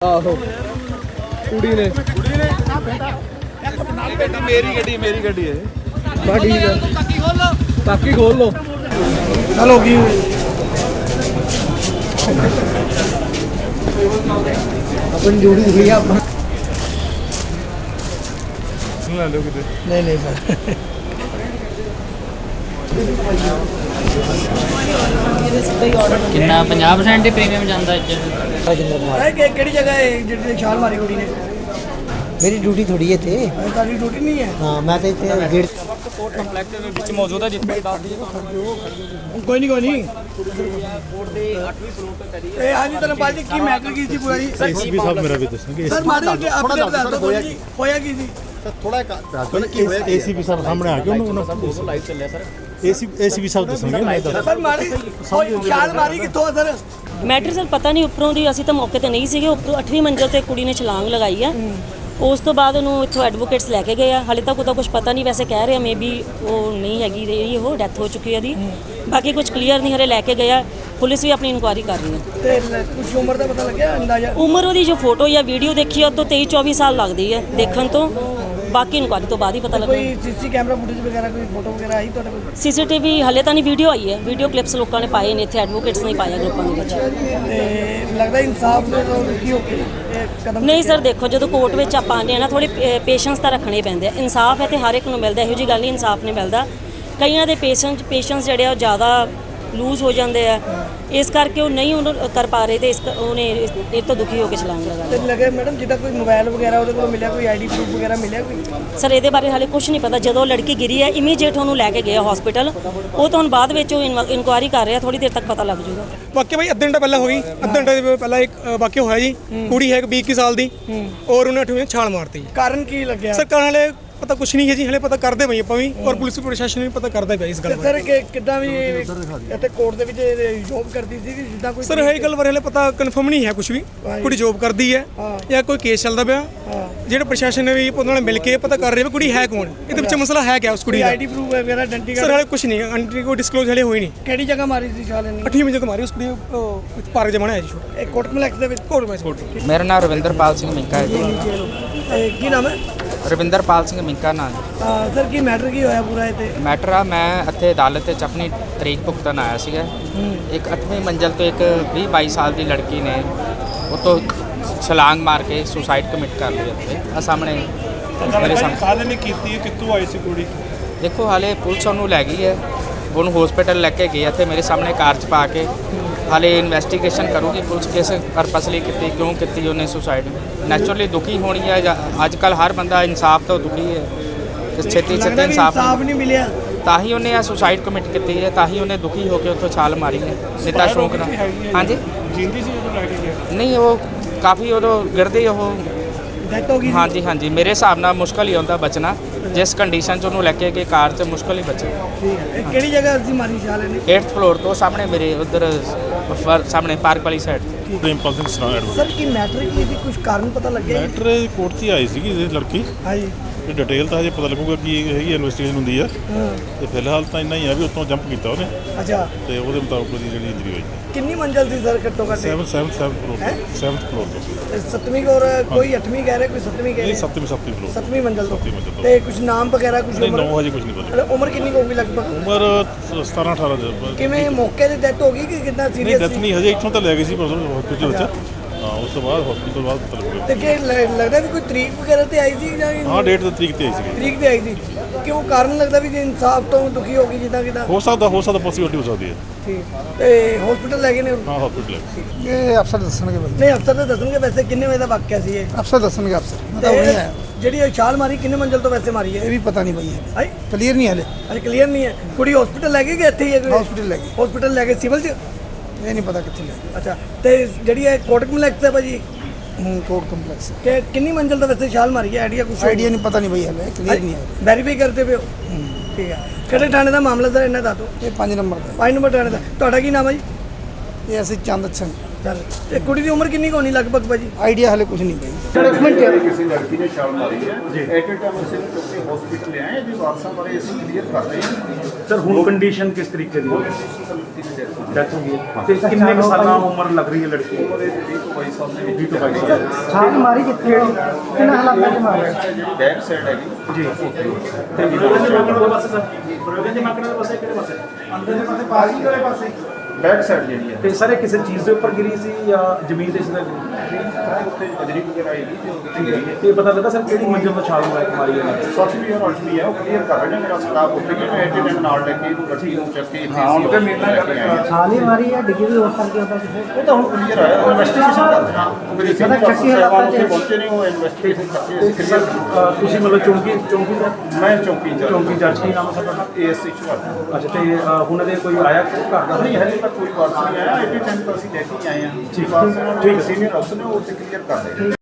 ਆਹੋ ਕੁੜੀ ਨੇ ਗੱਡੀ ਮੇਰੀ ਗੱਡੀ ਮੇਰੀ ਗੱਡੀ ਹੈ ਬਾ ਠੀਕ ਹੈ ਤਾਕੀ ਖੋਲ ਲੋ ਤਾਕੀ ਖੋਲ ਲੋ ਚਲ ਹੋ ਗਈ ਆਪਣੀ ਜੋੜੀ ਹੋਈ ਆ ਆਪਾਂ ਲੈ ਸਰ ਕਿੰਨਾ 50% ਹੀ ਪ੍ਰੀਮੀਅਮ ਜਾਂਦਾ ਰਾਜਿੰਦਰ ਕੁਮਾਰ। ਇਹ ਕਿਹੜੀ ਜਗ੍ਹਾ ਹੈ ਜਿਹੜੀ ਛਾਲ ਮਾਰੀ ਕੁੜੀ ਨੇ? ਮੇਰੀ ਡਿਊਟੀ ਥੋੜੀ ਹੈ ਤੇ ਤੁਹਾਡੀ ਡਿਊਟੀ ਨਹੀਂ ਹੈ? ਹਾਂ ਮੈਂ ਤੇ ਇੱਥੇ ਗੇਟ ਕੋਈ ਨਹੀਂ ਕੋਈ ਨਹੀਂ। ਇਹ ਹਾਂਜੀ ਧਰਮਪਾਲ ਜੀ ਕੀ ਮੈਟਰ ਕੀ ਸੀ ਪੂਰਾ ਜੀ? ਐਸਪੀ ਸਾਹਿਬ ਮੇਰਾ ਵੀ ਦੱਸਣਗੇ। ਸਰ ਮਾਰੇ ਅਪਡੇਟ ਦੱਸ ਦਿਓ ਜੀ। ਹੋਇਆ ਕੀ ਸੀ? ਏਸੀਪੀ ਸਾਹਿਬ ਸਾਹਮਣੇ ਆ ਕੇ ਉਹਨੂੰ ਉਹਨਾਂ ਲਾਈਵ ਚੱਲਿਆ ਸਰ। ਏਸੀ ਏਸੀਪੀ ਸਾਹਿਬ ਦੱਸਣਗੇ ਮੈਂ ਦੱਸ ਸਰ ਮਾਰੀ ਕੋਈ ਛਾਲ ਮਾਰੀ ਕਿੱਥੋਂ ਆ ਸਰ? ਮੈਟਰ ਸਰ ਪਤਾ ਨਹੀਂ ਉੱਪਰੋਂ ਦੀ ਅਸੀਂ ਤਾਂ ਮੌਕੇ ਤੇ ਨਹੀਂ ਸੀਗੇ ਉੱਪਰੋਂ 8ਵੀਂ ਮੰਜ਼ਲ ਤੇ ਕੁੜੀ ਨੇ ਛਲਾਂਗ ਲਗਾਈ ਆ। ਉਸ ਤੋਂ ਬਾਅਦ ਉਹਨੂੰ ਇੱਥੋਂ ਐਡਵੋਕੇਟਸ ਲੈ ਕੇ ਗਏ ਆ। ਹਾਲੇ ਤੱਕ ਉਹਦਾ ਕੁਝ ਪਤਾ ਨਹੀਂ ਵੈਸੇ ਕਹਿ ਰਹੇ ਮੇਬੀ ਉਹ ਨਹੀਂ ਹੈਗੀ ਰਹੀ ਉਹ ਡੈਥ ਹੋ ਚੁੱਕੀ ਹੈ ਉਹਦੀ। ਬਾਕੀ ਕੁਝ ਕਲੀਅਰ ਨਹੀਂ ਹਰੇ ਲੈ ਕੇ ਗਏ ਆ। ਪੁਲਿਸ ਵੀ ਆਪਣੀ ਇਨਕੁਆਇਰੀ ਕਰ ਰਹੀ ਹੈ ਤੇ ਉਮਰ ਦਾ ਪਤਾ ਲੱਗਿਆ ਅੰਦਾਜ਼ਾ? ਉਮਰ ਉਹਦੀ ਜੋ ਫੋਟੋ ਜਾਂ ਵੀਡੀਓ ਦੇਖੀ ਆ ਉਹ ਤੋਂ 23 24 ਸਾਲ ਲੱਗਦੀ ਹੈ ਦੇਖਣ ਤੋਂ। ਬਾਕੀ ਇਨਕੁਆਇਰੀ ਤੋਂ ਬਾਅਦ ਹੀ ਪਤਾ ਲੱਗਣਾ। ਕੋਈ ਸੀਸੀ ਕੈਮਰਾ ਫੁਟੇਜ ਵਗੈਰਾ ਕੋਈ ਫੋਟੋ ਵਗੈਰਾ ਆਈ ਤੁਹਾਡੇ ਕੋਲ? ਸੀਸੀਟੀਵੀ ਹਲੇ ਤਾਂ ਨਹੀਂ ਵੀਡੀਓ ਆਈ ਹੈ। ਵੀਡੀਓ ਕਲਿੱਪਸ ਲੋਕਾਂ ਨੇ ਪਾਏ ਨੇ ਇੱਥੇ ਐਡਵੋਕੇਟਸ ਨੇ ਪਾਇਆ ਗਰੁੱਪਾਂ ਦੇ ਵਿੱਚ। ਤੇ ਲੱਗਦਾ ਇਨਸਾਫ ਦੇ ਤੋਂ ਕੀ ਹੋ ਕੇ ਇਹ ਕਦਮ ਨਹੀਂ ਸਰ ਦੇਖੋ ਜਦੋਂ ਕੋਰਟ ਵਿੱਚ ਆਪਾਂ ਆਉਂਦੇ ਆ ਨਾ ਥੋੜੀ ਪੇਸ਼ੈਂਸ ਤਾਂ ਰੱਖਣੇ ਪੈਂਦੇ ਆ। ਇਨਸਾਫ ਹੈ ਤੇ ਹਰ ਇੱਕ ਨੂੰ ਮਿਲਦਾ ਇਹੋ ਜੀ ਗੱਲ ਨਹੀਂ ਇਨਸਾਫ ਨਹੀਂ ਮਿਲਦਾ। ਕਈਆਂ ਦੇ ਪੇਸ਼ੈਂਸ ਪੇਸ਼ੈਂਸ ਜਿਹੜੇ ਆ ਉਹ ਜ਼ਿਆਦਾ ਲੂਜ਼ ਹੋ ਜਾਂਦੇ ਆ। ਇਸ ਕਰਕੇ ਉਹ ਨਹੀਂ ਉਹਨੂੰ ਕਰ ਪਾ ਰਹੇ ਤੇ ਇਸ ਉਹਨੇ ਇਹ ਤੋਂ ਦੁਖੀ ਹੋ ਕੇ ਛਲਾਂਗ ਲਗਾ ਤੇ ਲੱਗੇ ਮੈਡਮ ਜਿੱਦਾਂ ਕੋਈ ਮੋਬਾਈਲ ਵਗੈਰਾ ਉਹਦੇ ਕੋਲ ਮਿਲਿਆ ਕੋਈ ਆਈਡੀ ਪ੍ਰੂਫ ਵਗੈਰਾ ਮਿਲਿਆ ਕੋਈ? ਸਰ ਇਹਦੇ ਬਾਰੇ ਹਾਲੇ ਕੁਝ ਨਹੀਂ ਪਤਾ। ਜਦੋਂ ਲੜਕੀ ਗਿਰੀ ਹੈ ਇਮੀਡੀਏਟ ਉਹਨੂੰ ਲੈ ਕੇ ਗਏ ਹਸਪੀਟਲ ਉਹ ਤਾਂ ਹੁਣ ਬਾਅਦ ਵਿੱਚ ਉਹ ਇਨਕੁਆਇਰੀ ਕਰ ਰਿਹਾ ਥੋੜੀ ਦੇਰ ਤੱਕ ਪਤਾ ਲੱਗ ਜਾਊਗਾ। ਵਾਕਿਆ ਭਾਈ ਅੱਧੇ ਘੰਟੇ ਪਹਿਲਾਂ ਹੋ ਗਈ ਅੱਧੇ ਘੰਟੇ ਦੇ ਪਹਿਲਾਂ ਇੱਕ ਵਾਕਿਆ ਹੋਇਆ ਜੀ। ਕੁੜੀ ਹੈ ਇੱਕ 20 ਕੁ ਸਾਲ ਦੀ। ਔਰ ਉਹਨੇ ਅੱਠਵੀਂ ਛਾਲ ਮਾਰਤੀ। ਕਾਰਨ ਕੀ ਲੱਗਿਆ? ਸਰਕਾਰ ਹਲੇ ਪਤਾ ਕੁਛ ਨਹੀਂ ਹੈ ਜੀ ਹਲੇ ਪਤਾ ਕਰਦੇ ਪਈ ਆਪਾਂ ਵੀ ਔਰ ਪੁਲਿਸ ਪ੍ਰਸ਼ਾਸਨ ਵੀ ਪਤਾ ਕਰਦਾ ਪਿਆ ਇਸ ਗੱਲ ਬਾਰੇ। ਸਰ ਕਿ ਕਿੱਦਾਂ ਵੀ ਇੱਥੇ ਕੋਰਟ ਦੇ ਵਿੱਚ ਜੋਬ ਕਰਦੀ ਸੀ ਕਿ ਜਿੱਦਾਂ ਕੋਈ ਸਰ ਇਹ ਗੱਲ ਬਾਰੇ ਹਲੇ ਪਤਾ ਕਨਫਰਮ ਨਹੀਂ ਹੈ ਕੁਝ ਵੀ। ਕੁੜੀ ਜੋਬ ਕਰਦੀ ਹੈ ਜਾਂ ਕੋਈ ਕੇਸ ਚੱਲਦਾ ਪਿਆ। ਜਿਹੜਾ ਪ੍ਰਸ਼ਾਸਨ ਨੇ ਵੀ ਉਹਦੇ ਨਾਲ ਮਿਲ ਕੇ ਪਤਾ ਕਰ ਰਿਹਾ ਵੀ ਕੁੜੀ ਹੈ ਕੌਣ। ਇਹਦੇ ਵਿੱਚ ਮਸਲਾ ਹੈ ਕਿਆ ਉਸ ਕੁੜੀ ਦਾ? ਆਈਡੀ ਪ੍ਰੂਫ ਵਗੈਰਾ ਆਇਡੈਂਟੀ ਸਰ ਹਲੇ ਕੁਝ ਨਹੀਂ ਅੰਟਰੀ ਕੋਈ ਡਿਸਕਲੋਜ਼ ਹਲੇ ਹੋਈ ਨਹੀਂ। ਕਿਹੜੀ ਜਗ੍ਹਾ ਮਾਰੀ ਸੀ ਛਾਲ ਇਹਨੇ ਅੱਠਵੀਂ ਵਜੇ ਮਾਰੀ ਉਸ ਕੁੜੀ ਉਹ ਪਾਰਕ ਜਮਾਣਾ ਹੈ ਜੀ ਛੋਟਾ ਇਹ ਕੋਰਟ ਕੰਪਲੈਕਸ ਦੇ ਵਿੱਚ? ਕੋਰਟ ਵਿੱਚ ਕੋਰਟ ਮੇਰਾ ਨਾਮ ਰਵਿੰਦਰਪਾਲ ਸਿੰਘ ਮਿੰਕਾ ਹੈ ਜੀ। ਕੀ ਨਾਮ ਹੈ? ਰਵਿੰਦਰਪਾਲ ਸਿੰਘ ਮਿੰਕਾ ਨਾਮ ਅਹ ਸਰ ਕੀ ਮੈਟਰ ਕੀ ਹੋਇਆ ਪੂਰਾ ਤੇ ਮੈਟਰ ਆ ਮੈਂ ਇੱਥੇ ਅਦਾਲਤ ਵਿੱਚ ਆਪਣੀ ਤਰੀਕ ਭੁਗਤਣ ਆਇਆ ਸੀਗਾ। ਇੱਕ 8ਵੀਂ ਮੰਜ਼ਲ ਤੋਂ ਇੱਕ 20 22 ਸਾਲ ਦੀ ਲੜਕੀ ਨੇ ਉਹ ਤੋਂ ਛਲਾਂਗ ਮਾਰ ਕੇ ਸੁਸਾਈਡ ਕਮਿਟ ਕਰ ਲਿਆ ਇੱਥੇ। ਆ ਸਾਹਮਣੇ ਮੇਰੇ ਸਾਹਮਣੇ। ਕਾਹਦੇ ਨੇ ਕੀਤੀ ਹੈ ਕਿੱਥੋਂ ਆਈ ਸੀ ਕੁੜੀ? ਦੇਖੋ ਹਾਲੇ ਪੁਲਿਸ ਉਹਨੂੰ ਲੈ ਗਈ ਹੈ। ਉਹਨੂੰ ਹਸਪੀਟਲ ਲੈ ਕੇ ਗਈ ਇੱਥੇ ਮੇਰੇ ਸਾਹਮਣੇ ਕਾਰ 'ਚ ਪਾ ਕੇ। ਹਾਲੇ ਇਨਵੈਸਟੀਗੇਸ਼ਨ ਕਰੂਗੀ ਪੁਲਿਸ ਕਿਸ ਪਰਪਸ ਲਈ ਕੀਤੀ ਕਿਉਂ ਕੀਤੀ ਉਹਨੇ ਸੁਸਾਈਡ ਨੈਚੁਰਲੀ ਦੁਖੀ ਹੋਣੀ ਹੈ ਜਾਂ ਅੱਜ ਕੱਲ ਹਰ ਬੰਦਾ ਇਨਸਾਫ ਤੋਂ ਦੁਖੀ ਹੈ। ਤੇ ਛੇਤੀ ਛੇਤੀ ਇਨਸਾਫ ਇਨਸਾਫ ਨਹੀਂ ਮਿਲਿਆ। ਤਾਂ ਹੀ ਉਹਨੇ ਆ ਸੁਸਾਈਡ ਕਮਿਟ ਕੀਤੀ ਹੈ ਤਾਂ ਹੀ ਉਹਨੇ ਦੁਖੀ ਹੋ ਕੇ ਉੱਥੋਂ ਛਾਲ ਮਾਰੀ ਹੈ। ਨਿਤਾ ਸ਼ੌਂਕ ਨਾਲ ਹਾਂਜੀ? ਜਿੰਦੀ ਸੀ ਜਦੋਂ ਲੈ ਕੇ ਗਿਆ। ਨਹੀਂ ਉਹ ਕਾਫੀ ਉਦੋਂ ਗਿਰਦੇ ਉਹ ਡੈਥ ਹੋ ਗਈ ਸੀ। ਹਾਂਜੀ ਹਾਂਜੀ। ਮੇਰੇ ਹਿਸਾਬ ਨਾਲ ਮੁਸ਼ਕਲ ਹੀ ਹੁੰਦਾ ਬਚਣਾ। ਜਿਸ ਕੰਡੀਸ਼ਨ 'ਚ ਉਹਨੂੰ ਲੈ ਕੇ ਗਏ ਕਾਰ 'ਚ ਮੁਸ਼ਕਲ ਹੀ ਬਚਣਾ ਠੀਕ ਹੈ ਇਹ ਕਿਹੜੀ ਜਗ੍ਹਾ ਸੀ ਮਾਰੀ ਛਾਲ ਇਹਨੇ? 8th ਫਲੋਰ ਤੋਂ ਸਾਹਮਣੇ ਮੇਰੇ ਉਧਰ ਸਾਹਮਣੇ ਪਾਰਕ ਵਾਲੀ side principal Singh advocate sir ਕੀ ਮੈਟਰ ਕੀ ਸੀ ਕੁਝ ਕਾਰਨ ਪਤਾ ਲੱਗਿਆ? ਮੈਟਰ ਕੋਰਟ 'ਚ ਹੀ ਆਈ ਸੀਗੀ ਇਹ ਲੜਕੀ। ਹਾਂਜੀ। ਇਹ ਡਿਟੇਲ ਤਾਂ ਹਜੇ ਪਤਾ ਲੱਗੂਗਾ ਕੀ ਹੈਗੀ ਇਨਵੈਸਟੀਗੇਸ਼ਨ ਹੁੰਦੀ ਆ। ਤੇ ਫਿਲਹਾਲ ਤਾਂ ਇੰਨਾ ਹੀ ਆ ਵੀ ਉੱਤੋਂ ਜੰਪ ਕੀਤਾ ਉਹਨੇ। ਅੱਛਾ। ਤੇ ਉਹਦੇ ਮੁਤਾਬਕ ਉਹਦੀ ਜਿਹੜੀ ਇੰਜਰੀ ਹੋਈ। ਕਿੰਨੀ ਮੰਜ਼ਲ ਸੀ ਸਰ ਘੱਟੋ ਘੱਟ? 7 7 7 ਫਲੋਰ ਤੋਂ। 7th ਫਲੋਰ ਤੋਂ। ਸੱਤਵੀਂ ਔਰ ਕੋਈ ਅੱਠਵੀਂ ਕਹਿ ਰਿਹਾ ਕੋਈ ਸੱਤਵੀਂ ਕਹਿ ਨਹੀਂ ਰਿਹਾ? 7ਵੀਂ 7ਵੀਂ ਫਲੋਰ ਸੱਤਵੀਂ ਮੰਜ਼ਲ ਤੋਂ। ਸੱਤਵੀਂ ਮੰਜ਼ਿਲ ਤੋਂ। ਤੇ ਕੁਝ ਨਾਮ ਵਗੈਰਾ ਕੁਝ ਨਹੀਂ ਉਮਰ? ਨੌ ਹਜੇ ਕੁਝ ਨਹੀਂ ਪਤਾ। ਅਰੇ ਉਮਰ ਕਿੰਨੀ ਕੁ ਹੋਊਗੀ ਲਗਭਗ? ਉਮਰ 17 18 ਦੇ ਕਿਵੇਂ ਮੌਕੇ ਤੇ ਡੈਥ ਹੋ ਗਈ ਕਿ ਕਿੰਨਾ ਨਹੀਂ ਸੀਰੀਅਸ ਡੈਥ ਸੀ? ਨਹੀਂ ਹਜੇ ਇੱਥੋਂ ਤਾਂ ਲੈ ਗਏ ਸੀ ਪਰ ਹਸਪੀਟਲ ਵਿੱਚ। ਹਾਂ ਉਸ ਤੋਂ ਬਾਅਦ ਹਸਪੀਟਲ ਬਾਅਦ ਪਤਾ ਤੇ ਕਿ ਲ- ਲੱਗਦਾ ਵੀ ਕੋਈ ਤਰੀਕ ਵਗੈਰਾ ਤੇ ਆਈ ਸੀ ਜਾਂ ਹਾਂ ਡੇਟ ਤੇ ਤਰੀਕ ਤੇ ਆਈ ਸੀਗੀ। ਤਰੀਕ ਤੇ ਆਈ ਸੀ। ਕਿਉਂ ਕਾਰਨ ਲੱਗਦਾ ਵੀ ਜੇ ਇਨਸਾਫ ਤੋਂ ਦੁਖੀ ਹੋ ਗਈ ਜਿੱਦਾਂ ਕਿਦਾਂ? ਹੋ ਸਕਦਾ ਹੋ ਸਕਦਾ ਪੋਸੀਬਿਲਿਟੀ ਹੋ ਸਕਦੀ ਹੈ। ਠੀਕ। ਤੇ ਹਸਪੀਟਲ ਲੈ ਗਏ ਨੇ ਹਾਂ ਹਸਪੀਟਲ ਇਹ ਅਫਸਰ ਦੱਸਣਗੇ ਬਈ ਨਹੀਂ ਅਫਸਰ ਤਾਂ ਦੱਸਣਗੇ ਵੈਸੇ ਕਿੰਨੇ ਵਜੇ ਦਾ ਵਾਕਿਆ ਸੀ ਇਹ? ਅਫਸਰ ਦੱਸਣਗੇ ਅਫਸਰ। ਮੈਂ ਤਾਂ ਉਹ ਨਹੀਂ ਆਇਆ। ਜਿਹੜੀ ਇਹ ਛਾਲ ਮਾਰੀ ਕਿੰਨੇ ਮੰਜ਼ਲ ਤੋਂ ਵੈਸੇ ਮਾਰੀ ਇਹ ਹੈ ਵੀ ਪਤਾ ਨਹੀਂ ਬਈ ਹਾਈ ਕਲੀਅਰ ਨਹੀਂ ਹਲੇ। ਅਜੇ ਕਲੀਅਰ ਨਹੀਂ ਹੈ। ਕੁੜੀ ਹਸਪੀਟਲ ਲੈ ਕੇ ਗਏ ਇੱਥੇ ਹੀ ਹੈ ਹਸਪੀਟਲ ਲੈ ਗਏ। ਹਸਪੀਟਲ ਲੈ ਕੇ ਸਿਵਲ 'ਚ? ਇਹ ਨਹੀਂ ਪਤਾ ਕਿੱਥੇ ਲੈ ਗਏ। ਅੱਛਾ ਤੇ ਜਿਹੜੀ ਇਹ ਕੋਰਟ ਕੰਪਲੈਕਸ ਹੈ ਭਾਜੀ? ਹੂੰ ਕੋਰਟ ਕੰਪਲੈਕਸ ਕਿ ਕਿੰਨੀ ਮੰਜ਼ਲ ਤੋਂ ਵੈਸੇ ਛਾਲ ਮਾਰੀ ਹੈ? ਆਈਡੀਆ ਕੁਝ ਆਈਡੀਆ ਨਹੀਂ ਪਤਾ ਨਹੀਂ ਬਈ ਹਲੇ ਕਲੀਅਰ ਨਹੀਂ ਹੈ ਵੈਰੀਫਾਈ ਕਰਦੇ ਪਿਓ ਠੀਕ ਹੈ। ਕਿਹੜੇ ਥਾਣੇ ਦਾ ਮਾਮਲਾ ਸਰ? ਇਹਨਾਂ ਦਾ ਤੋਂ ਇਹ 5 ਨੰਬਰ ਦਾ ਪੰਜ ਨੰਬਰ ਥਾਣੇ ਦਾ। ਤੁਹਾਡਾ ਕੀ ਨਾਮ ਹੈ ਜੀ? ਹੈ। ਇਹ ਅਸੀਂ ਚੰਦ ਸਿੰਘ। ਚੱਲ ਤੇ ਕੁੜੀ ਦੀ ਉਮਰ ਕਿੰਨੀ ਕੁ ਹੋਣੀ ਲਗਭਗ ਭਾਜੀ? ਆਈਡੀਆ ਹਲੇ ਕੁਝ ਨਹੀਂ ਬਈ। ਕਿਸੇ ਲੜਕੀ ਨੇ ਛਾਲ ਮਾਰੀ ਹੈ। ਐਟ ਅ ਟਾਈਮ ਅਸੀਂ ਹਸਪੀਟਲ ਲੈ ਆਏ ਇਹਦੇ ਵਾਰਸਾਂ ਬਾਰੇ ਅਸੀਂ ਕਲੀਅਰ ਕਰ ਰਹੇ ਹਾਂ। ਸਰ ਹੁਣ ਕੰਡੀਸ਼ਨ ਕਿਸ ਤਰੀਕੇ ਦੀ ਹੈ? ਡੈਥ ਹੋ। ਗਈ ਹੈ ਤੇ ਕਿੰਨੇ ਕੁ ਸਾਲਾਂ ਉਮਰ ਲੱਗ ਰਹੀ ਹੈ ਲੜਕੀ ਦੀ? ਉਮਰ ਇਹਦੀ 20 ਤੋਂ 22 ਸਾਲ ਦੇ। ਵਿੱਚ 20 ਤੋਂ 22 ਸਾਲ ਛਾਲ ਮਾਰੀ ਕਿੱਥੇ ਕਿਹਨਾਂ ਹਾਲਾਤਾਂ 'ਚ ਮਾਰਿਆ ਬੈਕ ਸਾਈਡ ਹੈਗੀ ਜੀ। ਤੇ ਬਰੋਜਨ ਦੇ ਮਾਕੜ ਦੇ ਪਾਸੇ ਸਰ ਬਰੋਜਨ ਦੇ ਮਾਕੜ ਦੇ ਪਾਸੇ ਕਿਹੜੇ ਪਾਸੇ? ਅੰਦਰ ਦੇ ਪਾਸੇ ਪਾਰਕਿੰਗ ਵਾਲੇ ਪਾਸੇ? ਬੈਕ ਸਾਈਡ ਜਿਹੜੀ ਹੈ ਤੇ ਸਰ ਇਹ ਕਿਸੇ ਚੀਜ਼ ਦੇ ਉੱਪਰ ਗਿਰੀ ਸੀ ਜਾਂ ਜ਼ਮੀਨ ਤੇ ਸਿੱਧਾ ਗਿਰੀ? ਵਗੈਰਾ ਹੈਗੀ ਤੇ ਹੈ। ਤੇ ਪਤਾ ਲੱਗਾ ਸਰ ਕਿਹੜੀ ਮੰਜ਼ਿਲ ਤੋਂ ਛਾਲ ਮਾਰੀ ਮਾਰੀ ਹੈ ਸੱਤ ਵੀ ਹੈ ਅੱਠ ਵੀ ਹੈ ਉਹ ਕਲੀਅਰ ਕਰ ਰਹੇ ਨੇ ਮੇਰਾ ਸਟਾਫ ਉੱਥੇ ਗਿਆ ਮੈਂ ਐਟ ਟਾਈਮ ਨਾਲ ਲੈ ਕੇ ਇਹਨੂੰ ਗੱਡੀ ਨੂੰ ਚੱਕ ਕੇ ਹਾਂ ਹੁਣ ਤੇ ਮੇਰੇ ਨਾਲ ਛਾਲ ਹੀ ਮਾਰੀ ਹੈ ਡਿੱਗੀ ਵੀ ਹੋ ਸਕਦੀ ਉਹਦਾ ਕਿਸੇ ਉਹ ਤਾਂ ਹੁਣ ਕਲੀਅਰ ਆਇਆ ਇਨਵੈਸਟੀਗੇਸ਼ਨ ਕਰਦੇ ਹਾਂ ਮੇਰੇ ਸੀਨੀਅਰ ਚੱਕੀ ਹਾਲਾਤਾਂ ਚ- ਪਹੁੰਚੇ ਨੇ ਉਹ ਇਨਵੈਸਟੀਗੇਸ਼ਨ ਕਰਕੇ ਤੇ ਸਰ ਤੁਸੀਂ ਮਤਲਬ ਚੌਂਕੀ ਚੌਂਕੀ ਦਾ ਮੈਂ ਚੌਂਕੀ ਚੌਂਕੀ ਜੱਜ ਕੀ ਨਾਮ ਹੈ ਸਰ ਏਐਸਸੀ ਚਵਾਰ ਅੱਛਾ ਤੇ ਹੁਣ ਦੇ ਕੋਈ ਆਇਆ ਘਰ ਦਾ? ਨਹੀਂ ਹਲੇ ਤੱਕ ਕੋਈ ਨਹੀਂ ਆਇਆ ਟਾਈਮ ਤਾਂ ਅਸੀਂ ਲੈ ਕੇ ਆਏ ਹਾਂ। ਠੀਕ। ਹੈ। ਸੀਨੀਅਰ ਅਫਸਰ ਨੇ ਉਹ ਉੱਥੇ ਕਲੀਅਰ ਕਰ ਦੇ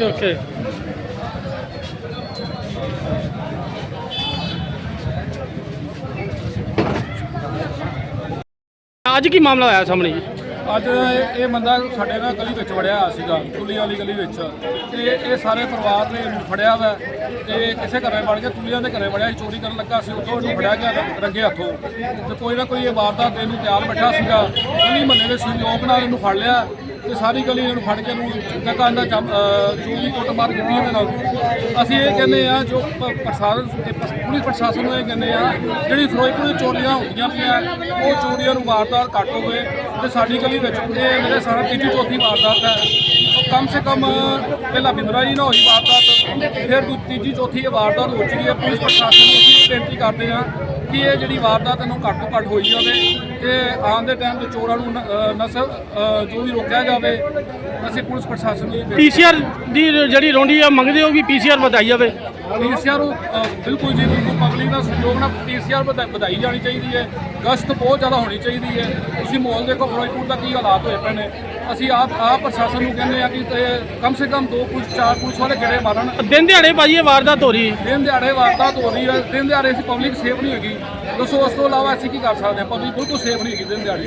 ਹੈ ਓਕੇ ਅੱਜ ਕੀ ਮਾਮਲਾ ਆਇਆ ਸਾਹਮਣੇ? ਜੀ ਅੱਜ ਇਹ ਬੰਦਾ ਸਾਡੇ ਨਾਲ ਗਲੀ ਵਿੱਚ ਵੜਿਆ ਹੋਇਆ ਸੀਗਾ ਤੁਲੀ ਵਾਲੀ ਗਲੀ ਵਿੱਚ। ਤੇ ਇਹ ਸਾਰੇ ਪਰਿਵਾਰ ਨੇ ਇਹਨੂੰ ਫੜਿਆ ਵਾ ਤੇ ਕਿਸੇ ਘਰੇ ਵੜ ਕੇ ਤੁਲੀਆਂ ਦੇ ਘਰੇ ਵੜਿਆ ਸੀ, ਚੋਰੀ ਕਰਨ ਲੱਗਾ ਸੀ, ਉੱਥੋਂ ਇਹਨੂੰ ਫੜਿਆ ਗਿਆ ਰ- ਰੰਗੇ ਹੱਥੋਂ। ਤੇ ਕੋਈ ਨਾ ਕੋਈ ਇਹ ਵਾਰਦਾਤ ਇਹਨੂੰ ਤਿਆਰ ਬੈਠਾ ਸੀਗਾ। ਗਲੀ ਮਹੱਲੇ ਦੇ ਸੰਯੋਗ ਨਾਲ ਇਹਨੂੰ ਫੜ ਲਿਆ। ਤੇ ਸਾਰੀ ਗਲੀ ਇਹਨੂੰ ਫੜ ਕੇ ਇਹਨੂੰ ਜਗ੍ਹਾ ਦਾ ਜੋ ਵੀ ਕੁੱਟ ਮਾਰ ਕੀਤੀ ਇਹਦੇ ਨਾਲ। ਅਸੀਂ ਇਹ ਕਹਿੰਦੇ ਆ ਜੋ ਪ- ਪ੍ਰਸ਼ਾਸਨ ਪੁਲਿਸ ਪ੍ਰਸ਼ਾਸਨ ਨੂੰ ਇਹ ਕਹਿੰਦੇ ਆ ਜਿਹੜੀ ਫਿਰੋਜ਼ਪੁਰ ਵਿੱਚ ਚੋਰੀਆਂ ਹੁੰਦੀਆਂ ਪਈਆਂ, ਉਹ ਚੋਰੀਆਂ ਨੂੰ ਵਾਰਦਾਤ ਘੱਟ ਹੋਵੇ ਤੇ ਸਾਡੀ ਗਲੀ ਵਿੱਚ ਇਹ ਮੇਰੇ ਸਾਰਾ ਤੀਜੀ ਚੌਥੀ ਵਾਰਦਾਤ ਹੈ। ਉਹ ਕਮ ਸੇ ਕਮ ਪਹਿਲਾਂ ਬਿੰਦਰਾ ਜੀ ਨਾਲ ਹੋਈ ਵਾਰਦਾਤ, ਫਿਰ ਤੀਜੀ ਚੌਥੀ ਇਹ ਵਾਰਦਾਤ ਹੋ ਚੁੱਕੀ ਹੈ। ਪੁਲਿਸ ਪ੍ਰਸ਼ਾਸਨ ਨੂੰ ਅਸੀਂ ਬੇਨਤੀ ਕਰਦੇ ਹਾਂ ਕਿ ਇਹ ਜਿਹੜੀ ਵਾਰਦਾਤ ਨੂੰ ਘੱਟ ਤੋਂ ਘੱਟ ਹੋਈ ਜਾਵੇ ਤੇ ਆਉਣ ਦੇ ਟਾਈਮ ਤੇ ਚੋਰਾਂ ਨੂੰ ਨ- ਨਸਲ ਜੋ ਵੀ ਰੋਕਿਆ ਜਾਵੇ, ਅਸੀਂ ਪੁਲਿਸ ਪ੍ਰਸ਼ਾਸਨ ਨੂੰ ਇਹ ਬੇਨਤੀ ਪੀਸੀਆਰ ਦੀ ਜਿਹੜੀ ਰੌਂਡੀ ਆ, ਮੰਗਦੇ ਹੋ ਵੀ ਪੀਸੀਆਰ ਵਧਾਈ ਜਾਵੇ? ਪੀਸੀਆਰ ਬਿਲਕੁਲ ਜੀ ਬਿਲਕੁਲ ਪਬਲਿਕ ਦਾ ਸਹਿਯੋਗ ਨਾਲ ਪੀਸੀਆਰ ਵਧਾਈ ਜਾਣੀ ਚਾਹੀਦੀ ਹੈ। ਗਸ਼ਤ ਬਹੁਤ ਜ਼ਿਆਦਾ ਹੋਣੀ ਚਾਹੀਦੀ ਹੈ। ਤੁਸੀਂ ਮਾਹੌਲ ਦੇਖੋ ਫਿਰੋਜ਼ਪੁਰ ਦਾ ਕੀ ਹਾਲਾਤ ਹੋਏ ਪਏ ਨੇ। ਅਸੀਂ ਆਪ ਆਪ ਪ੍ਰਸ਼ਾਸਨ ਨੂੰ ਕਹਿੰਦੇ ਆ ਕਿ ਤੇ ਕਮ ਸੇ ਕਮ ਦੋ ਪੁਲਿਸ ਚਾਰ ਪੁਲਿਸ ਵਾਲੇ ਗੇੜੇ ਮਾਰਨ। ਦਿਨ ਦਿਹਾੜੇ ਭਾਜੀ ਇਹ ਵਾਰਦਾਤ ਹੋ ਰਹੀ ਦਿਨ ਦਿਹਾੜੇ ਵਾਰਦਾਤ ਹੋ ਰਹੀ ਹੈ। ਦਿਨ ਦਿਹਾੜੇ ਅਸੀਂ ਪਬਲਿਕ ਸੇਫ ਨਹੀਂ ਹੈਗੀ। ਦੱਸੋ ਉਸ ਤੋਂ ਇਲਾਵਾ ਅਸੀਂ ਕੀ ਕਰ ਸਕਦੇ ਹਾਂ? ਪਬਲਿਕ ਬਿਲਕੁਲ ਸੇਫ ਨਹੀਂ ਹੈਗੀ ਦਿਨ ਦਿਹਾੜੇ।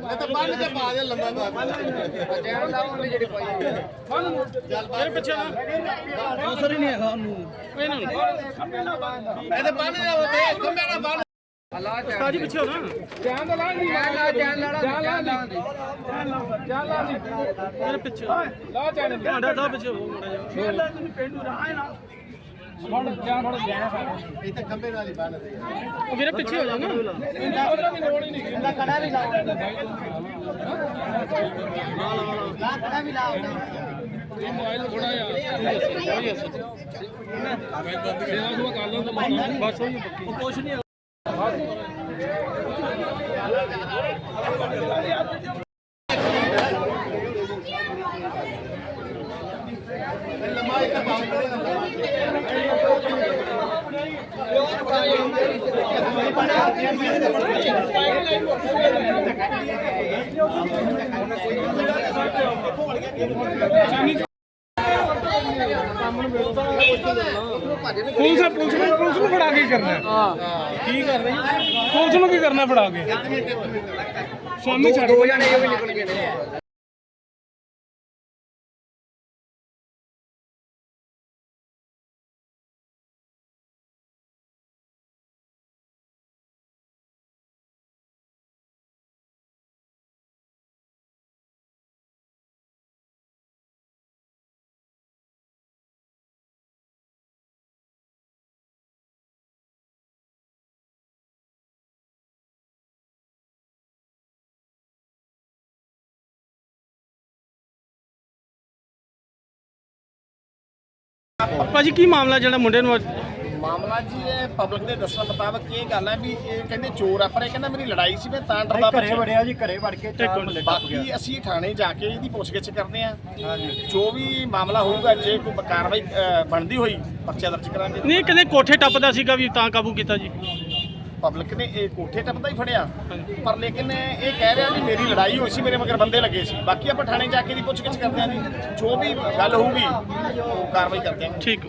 ਇਹ ਤਾਂ ਬੰਨ ਕੇ ਪਾ ਦੇ ਲੰਮਾ ਬਾਬਾ ਜੈਨ ਲਾਉਣ ਦੀ ਜਿਹੜੀ ਪਾਈ ਹੈ ਚੱਲ ਬਾਹਰ ਪਿੱਛੇ ਨਾ ਅਵਸਰ ਹੀ ਨਹੀਂ ਹੈਗਾ ਉਹਨੂੰ ਇਹ ਤਾਂ ਬੰਨ ਜਾ ਉੱਤੇ ਖੰਬੇ ਨਾਲ ਬੰਨ ਸਾਜੀ ਪਿੱਛੇ ਹੋ ਨਾ ਜਾਨ ਲਾ ਦੀ ਜਾਨ ਲਾ ਜਾਨ ਲਾ ਜਾਨ ਲਾ ਦੀ ਜਾਨ ਲਾ ਦੀ ਮੇਰੇ ਪਿੱਛੇ ਲਾ ਜਾਨ ਭਾਂਡਾ ਸਾਹਿਬ ਪਿੱਛੇ ਹੋ ਮਾੜਾ ਜਿਹਾ ਫੜ ਜਾਨ ਫੜ ਜਾਨ ਇੱਥੇ ਖੰਬੇ ਨਾਲ ਹੀ ਬੰਨ ਦੇ ਉਹ ਮੇਰੇ ਪਿੱਛੇ ਹੋ ਜਾ ਨਾ। ਉਹਨਾਂ ਦੀ ਲੋੜ ਹੀ ਨਹੀਂ ਇਹਦਾ ਕੜਾ ਵੀ ਲਾਓ ਇਹ ਮੋਬਾਈਲ ਥੋੜਾ ਜਿਹਾ ਸੇਵਾ ਸੁਭਾ ਕਰ ਲਓ ਤਾਂ ਬਸ ਉਹ ਕੁਛ ਨਹੀਂ ਪੁਲਿਸ ਪੁਲਿਸ ਨੂੰ ਪੁਲਿਸ ਨੂੰ ਫੜਾ ਕੇ ਕਰਨਾ? ਹਾਂ ਕੀ ਕਰ ਰਹੀ? ਪੁਲਿਸ ਨੂੰ ਕੀ ਕਰਨਾ ਫੜਾ ਕੇ? ਛੱਡ ਦੋ ਜਾਣੇ ਇਹ ਵੀ ਨਿਕਲ ਗਏ ਨੇ। ਭਾਜੀ ਕੀ ਮਾਮਲਾ ਜਿਹੜਾ ਮੁੰਡੇ ਨੂੰ ਅੱਜ? ਮਾਮਲਾ ਜੀ ਇਹ ਪਬਲਿਕ ਦੇ ਦੱਸਣ ਮੁਤਾਬਕ ਇਹ ਗੱਲ ਹੈ ਵੀ ਇਹ ਕਹਿੰਦੇ ਚੋਰ ਆ ਪਰ ਇਹ ਕਹਿੰਦਾ ਮੇਰੀ ਲੜਾਈ ਸੀ ਮੈਂ ਤਾਂ ਡਰਦਾ ਘਰੇ ਵੜਿਆ ਜੀ ਘਰੇ ਵੜ ਕੇ ਬਾਕੀ ਅਸੀਂ ਥਾਣੇ ਜਾ ਕੇ ਇਹਦੀ ਪੁੱਛਗਿੱਛ ਕਰਦੇ ਆ। ਜੋ ਵੀ ਮਾਮਲਾ ਹੋਊਗਾ ਜੇ ਕੋਈ ਕਾਰਵਾਈ ਅ, ਬਣਦੀ ਹੋਈ ਪਰਚਾ ਦਰਜ ਕਰਾਂਗੇ। ਨਹੀਂ ਕਹਿੰਦੇ ਕੋਠੇ ਟੱਪਦਾ ਸੀਗਾ ਵੀ ਤਾਂ ਕਾਬੂ ਕੀਤਾ ਜੀ। ਪਬਲਿਕ ਨੇ ਇਹ ਕੋਠੇ ਟੱਪਦਾ ਹੀ ਫੜਿਆ। ਪਰ ਲੇਕਿਨ ਇਹ ਕਹਿ ਰਿਹਾ ਵੀ ਮੇਰੀ ਲੜਾਈ ਹੋਈ ਸੀ ਮੇਰੇ ਮਗਰ ਬੰਦੇ ਲੱਗੇ ਸੀ। ਬਾਕੀ ਆਪਾਂ ਥਾਣੇ ਜਾ ਕੇ ਦੀ ਪੁੱਛਗਿੱਛ ਕਰਦੇ ਆ ਜੀ। ਜੋ ਵੀ ਗੱਲ ਹੋਊਗੀ ਉਹ ਕਾਰਵਾਈ ਕਰਦੇ ਆ ਠੀਕ।